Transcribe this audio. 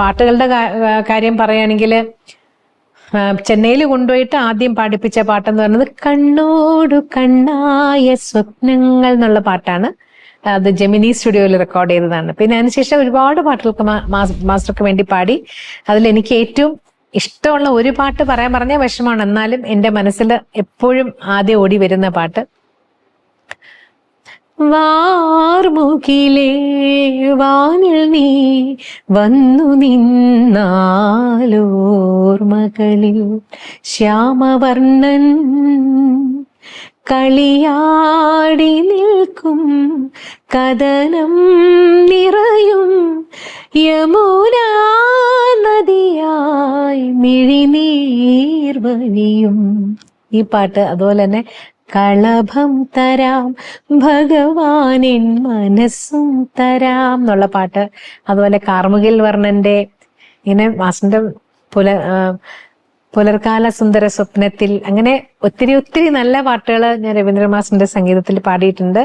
പാട്ടുകളുടെ കാര്യം പറയുകയാണെങ്കിൽ ചെന്നൈയിൽ കൊണ്ടുപോയിട്ട് ആദ്യം പാടിപ്പിച്ച പാട്ടെന്ന് പറയുന്നത് കണ്ണോടു കണ്ണായ സ്വപ്നങ്ങൾ എന്നുള്ള പാട്ടാണ്. അത് ജെമിനി സ്റ്റുഡിയോയിൽ റെക്കോർഡ് ചെയ്തതാണ്. പിന്നെ അതിനുശേഷം ഒരുപാട് പാട്ടുകൾക്ക് മാസ്റ്റർക്ക് വേണ്ടി പാടി. അതിൽ എനിക്ക് ഏറ്റവും ഇഷ്ടമുള്ള ഒരു പാട്ട് പറയാൻ പറഞ്ഞ വിഷമാണ് എന്നാലും എന്റെ മനസ്സിൽ എപ്പോഴും ആദ്യം ഓടി വരുന്ന പാട്ട്. വാർമുകിലേ വാനിൽ നീ വന്നു നിന്നാലോർമകളിൽ. ശ്യാമവർണൻ കളിയാടി നിൽക്കും കഥനം നിറയും. യമുന നദിയായി മിഴിനീർവനിയും ഈ പാട്ട് അതുപോലെ തന്നെ കളഭം തരാം ഭഗവാനിൻ മനസ്സും തരാം എന്നുള്ള പാട്ട്. അതുപോലെ കാർമുകിൽ വർണന്റെ ഇങ്ങനെ വാസന്റെ പുല പുലർകാല സുന്ദര സ്വപ്നത്തിൽ അങ്ങനെ ഒത്തിരി ഒത്തിരി നല്ല പാട്ടുകൾ ഞാൻ രവീന്ദ്രമാസിന്റെ സംഗീതത്തിൽ പാടിയിട്ടുണ്ട്.